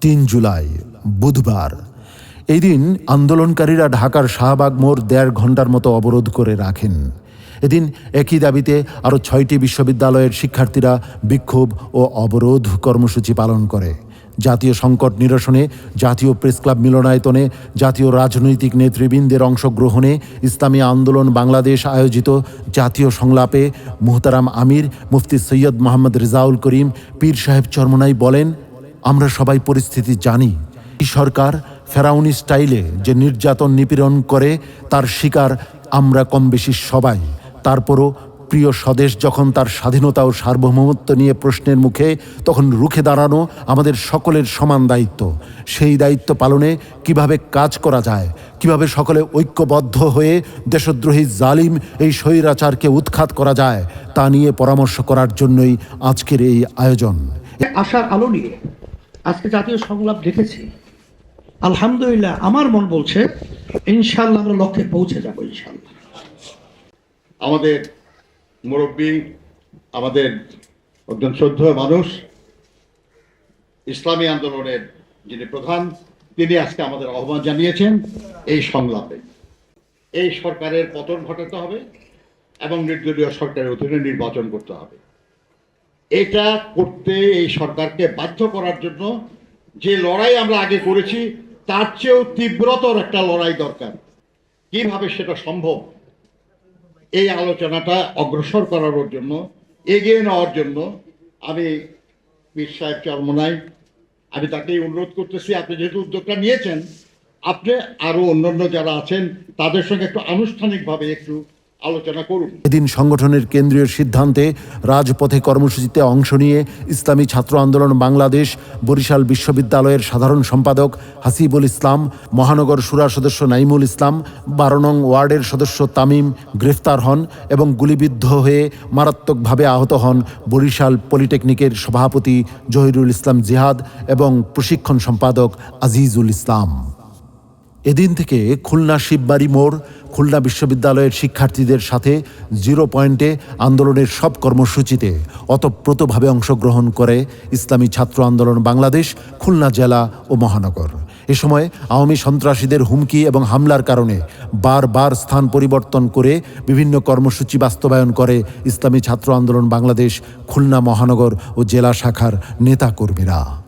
তিন জুলাই, বুধবার। এই দিন আন্দোলনকারীরা ঢাকার শাহবাগ মোড় দেড় ঘণ্টার মতো অবরোধ করে রাখেন। এদিন একই দাবিতে আরও ছয়টি বিশ্ববিদ্যালয়ের শিক্ষার্থীরা বিক্ষোভ ও অবরোধ কর্মসূচি পালন করে। জাতীয় সংকট নিরসনে, জাতীয় প্রেসক্লাব মিলনায়তনে, জাতীয় রাজনৈতিক নেতৃবৃন্দের অংশগ্রহণে ইসলামী আন্দোলন বাংলাদেশ আয়োজিত জাতীয় সংলাপে মুহতারাম আমির, মুফতি সৈয়দ মোহাম্মদ রেজাউল করিম, পীর সাহেব চরমনাই বলেন আমরা সবাই পরিস্থিতি জানি। সরকার ফেরাউনি স্টাইলে যে নির্যাতন নিপীড়ন করে, তার শিকার আমরা কম বেশি সবাই। তারপরও প্রিয় স্বদেশ যখন তার স্বাধীনতা ও সার্বভৌমত্ব নিয়ে প্রশ্নের মুখে, তখন রুখে দাঁড়ানো আমাদের সকলের সমান দায়িত্ব। সেই দায়িত্ব পালনে কীভাবে কাজ করা যায়, কীভাবে সকলে ঐক্যবদ্ধ হয়ে দেশদ্রোহী জালিম এই স্বৈরাচারকে উৎখাত করা যায়, তা নিয়ে পরামর্শ করার জন্যই আজকের এই আয়োজন। আশার আলো নিয়ে আজকে জাতীয় সংলাপ দেখেছি। আলহামদুলিল্লাহ, আমার মন বলছে ইনশাল্লাহ আমরা লক্ষ্যে পৌঁছে যাব ইনশাল্লাহ আমাদের মুরব্বী, আমাদের একজন শ্রদ্ধেয় মানুষ, ইসলামী আন্দোলনের যিনি প্রধান, তিনি আজকে আমাদের আহ্বান জানিয়েছেন এই সংলাপে। এই সরকারের পতন ঘটাতে হবে এবং নির্দলীয় সরকারের অধীনে নির্বাচন করতে হবে। এটা করতে এই সরকারকে বাধ্য করার জন্য যে লড়াই আমরা আগে করেছি, তার চেয়েও তীব্রতর একটা লড়াই দরকার। কীভাবে সেটা সম্ভব? এই আলোচনাটা অগ্রসর করার জন্য, এগিয়ে নেওয়ার জন্য আমি পীর সাহেব চরমনাই, আমি তাকেই অনুরোধ করতেছি, আপনি যেহেতু উদ্যোগটা নিয়েছেন, আপনি আরও অন্যান্য যারা আছেন, তাদের সঙ্গে একটু আনুষ্ঠানিকভাবে একটু আলোচনা করুন। এদিন সংগঠনের কেন্দ্রীয় সিদ্ধান্তে রাজপথে কর্মসূচিতে অংশ নিয়ে ইসলামী ছাত্র আন্দোলন বাংলাদেশ, বরিশাল বিশ্ববিদ্যালয়ের সাধারণ সম্পাদক হাসিবুল ইসলাম, মহানগর সুরা সদস্য নাইমুল ইসলাম, বারো নং ওয়ার্ডের সদস্য তামিম গ্রেফতার হন এবং গুলিবিদ্ধ হয়ে মারাত্মকভাবে আহত হন বরিশাল পলিটেকনিকের সভাপতি জহিরুল ইসলাম জিহাদ এবং প্রশিক্ষণ সম্পাদক আজিজুল ইসলাম। এদিন থেকে খুলনা শিববাড়ি মোড়, খুলনা বিশ্ববিদ্যালয়ের শিক্ষার্থীদের সাথে জিরো পয়েন্টে আন্দোলনের সব কর্মসূচিতে অতপ্রতভাবে অংশগ্রহণ করে ইসলামী ছাত্র আন্দোলন বাংলাদেশ, খুলনা জেলা ও মহানগর। এ সময় আওয়ামী সন্ত্রাসীদের হুমকি এবং হামলার কারণে বারবার স্থান পরিবর্তন করে বিভিন্ন কর্মসূচি বাস্তবায়ন করে ইসলামী ছাত্র আন্দোলন বাংলাদেশ, খুলনা মহানগর ও জেলা শাখার নেতাকর্মীরা।